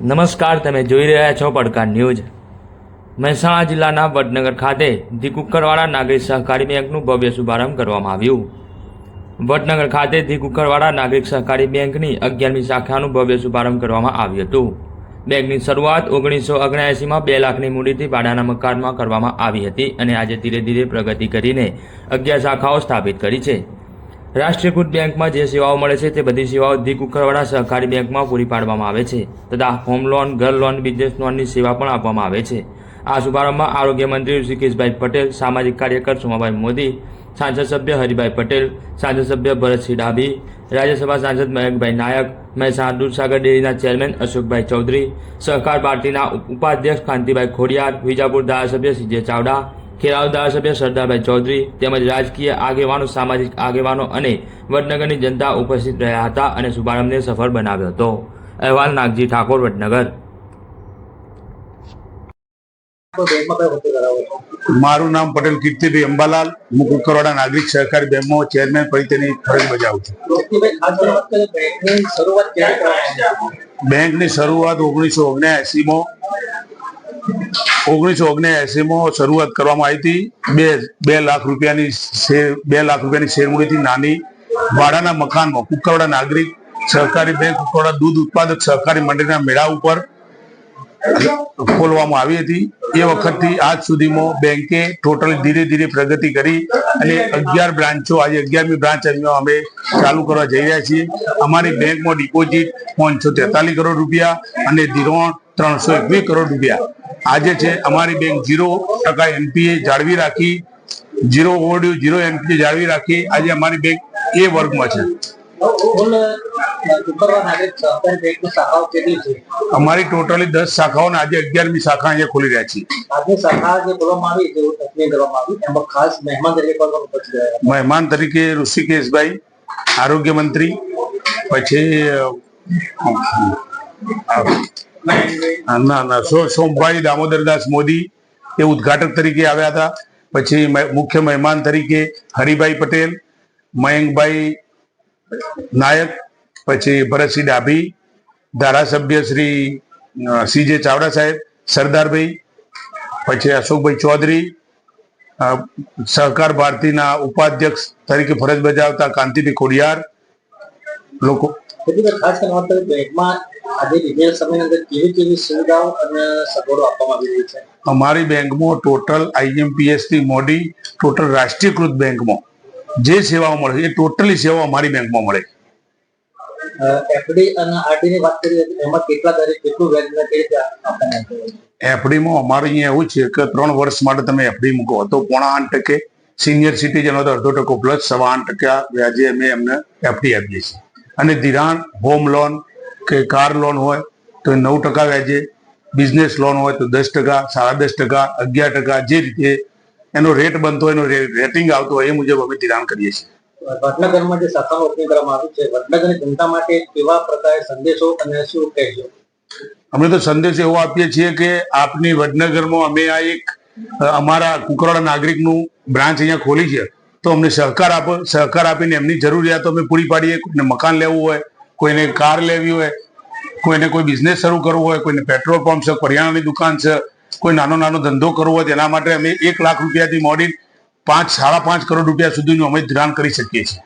નમસ્કાર, તમે જોઈ રહ્યા છો પડકાર ન્યૂઝ. મહેસાણા જિલ્લાના વડનગર ખાતે ધી કુકરવાડા નાગરિક સહકારી બેંકનું ભવ્ય શુભારંભ કરવામાં આવ્યું. વડનગર ખાતે ધી કુકરવાડા નાગરિક સહકારી બેંકની અગિયારમી શાખાનું ભવ્ય શુભારંભ કરવામાં આવ્યું હતું. બેંકની શરૂઆત ઓગણીસો ઓગણએંસીમાં બે લાખની મૂડીથી ભાડાના મકાનમાં કરવામાં આવી હતી અને આજે ધીરે ધીરે પ્રગતિ કરીને અગિયાર શાખાઓ સ્થાપિત કરી છે. રાષ્ટ્રીયકૃત બેંકમાં જે સેવાઓ મળે છે તે બધી સેવાઓ ધી કુકરવાડા સહકારી બેંકમાં પૂરી પાડવામાં આવે છે તથા હોમ લોન, ઘર લોન, બિઝનેસ લોનની સેવા પણ આપવામાં આવે છે. આ શુભારંભમાં આરોગ્ય મંત્રી ઋષિકેશભાઈ પટેલ, સામાજિક કાર્યકર સોમાભાઈ મોદી, સાંસદ સભ્ય હરિભાઈ પટેલ, સાંસદ સભ્ય ભરતસિંહ ડાભી, રાજ્યસભા સાંસદ મયંકભાઈ નાયક, મહેસાણા દૂધસાગર ડેરીના ચેરમેન અશોકભાઈ ચૌધરી, સહકાર પાર્ટીના ઉપાધ્યક્ષ કાંતિભાઈ ખોડિયાર, વિજાપુર ધારાસભ્ય સીજે ચાવડા ખેરાલુ ધારાસભ્ય સરદારભાઈ ચૌધરી તેમજ રાજકીય આગેવાનો સામાજિક આગેવાનો અને વડનગરની જનતા ઉપસ્થિત રહ્યા હતા અને શુભારંભને સફળ બનાવ્યો હતો. અહેવાલ નાગજી ઠાકોર વડનગર. મારું નામ પટેલ કીર્તિભાઈ અંબાલાલ. હું કુકરવાડા નાગરિક સહકારી બેંકમાં ચેરમેન તરીકેની ફરજ બજાવું છું? બેંકની શરૂઆત ઓગણીસો ઓગણએંસીમાં ઓગણીસો ઓગણએંસીમાં શરૂઆત કરવામાં આવી હતી. બે બે લાખ રૂપિયાની બે લાખ રૂપિયાની શેરમૂડીથી નાની ભાડાના મકાનમાં કુકરવાડા નાગરિક, સહકારી બેંક કુકરવાડા દૂધ ઉત્પાદક સહકારી મંડળીના મેળા ઉપર ખોલવામાં આવી હતી. એ વખતથી આજ સુધીમાં બેંકે ટોટલ ધીરે ધીરે પ્રગતિ કરી અને અગિયાર બ્રાન્ચો, આજે અગિયારમી બ્રાન્ચ અમે ચાલુ કરવા જઈ રહ્યા છીએ. અમારી બેંકમાં ડિપોઝિટ પાંચસો તેતાલીસ કરોડ રૂપિયા અને ધિરોણ ત્રણસો એકવીસ કરોડ રૂપિયા. આજે છે, અમારી બેંક ઝીરો ટકા એનપીએ જાળવી રાખી ઝીરો ઓવરડ્યુ ઝીરો એનપીએ જાળવી રાખી, આજે અમારી બેંક એ વર્ગમાં છે. અમારી ટોટલી દસ શાખાઓ આજે અગિયારમી શાખા અહીંયા ખોલી રહ્યા છે. આજે શાખા કરવામાં આવી એમાં ખાસ મહેમાન ઉપસ્થિત રહ્યા મહેમાન તરીકે ઋષિકેશભાઈ, આરોગ્ય મંત્રી, પછી ના ના સોમભાઈ દામોદરદાસ મોદી એ ઉદ્ઘાટક તરીકે આવ્યા હતા. પછી મુખ્ય મહેમાન તરીકે હરિભાઈ પટેલ, મયંકભાઈ નાયક, પછી ભરતસિંહ ડાભી, ધારાસભ્ય શ્રી સીજે ચાવડા સાહેબ, સરદારભાઈ, પછી અશોકભાઈ ચૌધરી સહકાર ભારતીના ઉપાધ્યક્ષ તરીકે ફરજ બજાવતા કાંતિભાઈ ખોડિયાર, લોકો કરીને વાત કરીએ બેંકમાં આજે ડિટેલ સમયની અંદર કેવી કેવી સુવિધાઓ અને સગવડો આપવામાં આવી રહી છે? અમારી બેંકમાં ટોટલ આઈએમપીએસથી મોડી ટોટલ રાષ્ટ્રીયકૃત બેંકમાં જે સેવાઓ મળે એ ટોટલી સેવાઓ અમારી બેંકમાં મળે એફડી અને આરડી વાત કરીએ એમાં કેટલા વ્યાજ કઈ રીતે છે? એફડીમાં અમારે અહીંયા એવું છે કે ત્રણ વર્ષ માટે તમે એફડી મૂકો. તો પોણા આઠ ટકે સિનિયર સિટીઝન તો અડધો ટકો પ્લસ સવા આઠ ટકા વ્યાજે અમે એમને એફડી આપીએ છીએ. અને ધિરાણ હોમ લોન કે કાર લોન હોય તો એ નવ ટકા વ્યાજે. બિઝનેસ લોન હોય તો દસ ટકા સાડા દસ ટકા અગિયાર ટકા જે રીતે એનો રેટ બનતો હોય એનો રેટિંગ આવતો હોય એ મુજબ અમે ધિરાણ કરીએ છીએ. વડનગરમાં જે શાખાનું ઓપનિંગ કરવામાં આવ્યું છે વડનગરની જનતા માટે કેવા પ્રકારે સંદેશો અને શું કહેજો? અમે તો સંદેશ એવો આપીએ છીએ કે આપની વડનગરમાં અમે આ એક અમારા કુકરોડા નાગરિકનું બ્રાન્ચ અહીંયા ખોલી છે. તો અમને સહકાર આપો સહકાર આપીને એમની જરૂરિયાતો અમે પૂરી પાડીએ કોઈને મકાન લેવું હોય કોઈને કાર લેવી હોય, કોઈને કોઈ બિઝનેસ શરૂ કરવો હોય, કોઈને પેટ્રોલ પંપ છે, કરિયાણાની દુકાન છે, કોઈ નાનો નાનો ધંધો કરવો હોય, તેના માટે અમે એક લાખ રૂપિયાથી મોડી પાંચ, સાડા પાંચ કરોડ રૂપિયા સુધીનું અમે ધિરાણ કરી શકીએ છીએ.